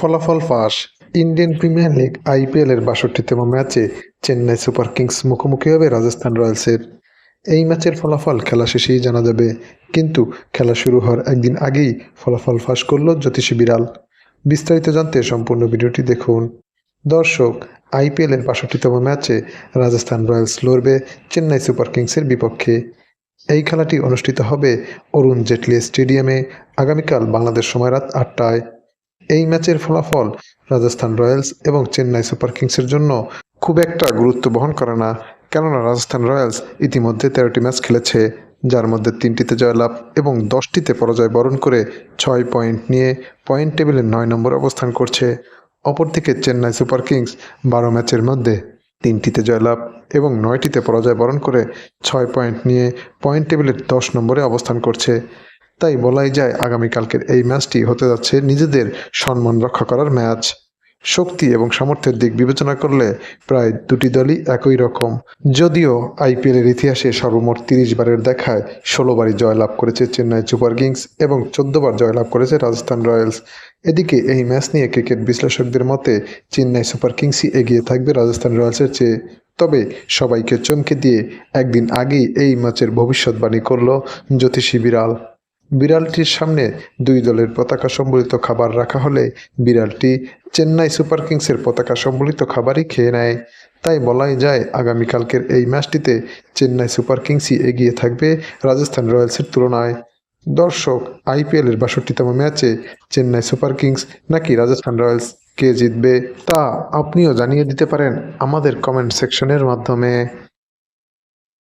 ফলাফল ফাঁস। Indian premier league IPL এর বাষট্টিতম ম্যাচে চেন্নাই সুপার কিংস মুখোমুখি হবে রাজস্থান রয়্যালসের। এই ম্যাচের ফলাফল খেলা শেষেই জানা যাবে, কিন্তু খেলা শুরু হওয়ার একদিন আগেই ফলাফল ফাঁস করল জ্যোতিষী বিড়াল। বিস্তারিত জানতে সম্পূর্ণ ভিডিওটি দেখুন। দর্শক আইপিএল এর বাষট্টিতম ম্যাচে রাজস্থান রয়্যালস লড়বে চেন্নাই সুপার কিংসের বিপক্ষে। এই খেলাটি অনুষ্ঠিত হবে অরুণ জেটলি স্টেডিয়ামে। আগামীকাল বাংলাদেশ সময় রাত আটটায়। এই ম্যাচের ফলাফল রাজস্থান রয়্যালস এবং চেন্নাই সুপার কিংসের জন্য খুব একটা গুরুত্ব বহন করে না। কেননা রাজস্থান রয়্যালস ইতিমধ্যে তেরোটি ম্যাচ খেলেছে, যার মধ্যে তিনটিতে জয়লাভ এবং দশটিতে পরাজয় বরণ করে ছয় পয়েন্ট নিয়ে পয়েন্ট টেবিলে নয় নম্বর অবস্থান করছে। অপরদিকে চেন্নাই সুপার কিংস বারো ম্যাচের মধ্যে তিনটিতে জয়লাভ এবং নয়টিতে পরাজয় বরণ করে ছয় পয়েন্ট নিয়ে পয়েন্ট টেবিলের দশ নম্বরে অবস্থান করছে। তাই বলাই যায় আগামীকালকের এই ম্যাচটি হতে যাচ্ছে নিজেদের সম্মান রক্ষা করার ম্যাচ। শক্তি এবং সামর্থ্যের দিক বিবেচনা করলে প্রায় দুটি দলই একই রকম। যদিও আইপিএলের ইতিহাসে সর্বমোট তিরিশ বারের দেখায় ষোলো বারই জয়লাভ করেছে চেন্নাই সুপার কিংস এবং চোদ্দ বার জয়লাভ করেছে রাজস্থান রয়্যালস। এদিকে এই ম্যাচ নিয়ে ক্রিকেট বিশ্লেষকদের মতে চেন্নাই সুপার কিংসই এগিয়ে থাকবে রাজস্থান রয়্যালসের চেয়ে। তবে সবাইকে চমকে দিয়ে একদিন আগেই এই ম্যাচের ভবিষ্যৎবাণী করল জ্যোতিষী বিড়াল। বিড়ালটির সামনে দুই দলের পতাকা সম্বলিত খাবার রাখা হলে বিড়ালটি চেন্নাই সুপার কিংসের পতাকা সম্বলিত খাবারই খেয়ে নেয়। তাই বলাই যায়, আগামীকালকের এই ম্যাচটিতে চেন্নাই সুপার কিংসই এগিয়ে থাকবে রাজস্থান রয়্যালসের তুলনায়। দর্শক, আইপিএল এর বাষট্টিতম ম্যাচে চেন্নাই সুপার কিংস নাকি রাজস্থান রয়্যালস কে জিতবে তা আপনিও জানিয়ে দিতে পারেন আমাদের কমেন্ট সেকশনের মাধ্যমে।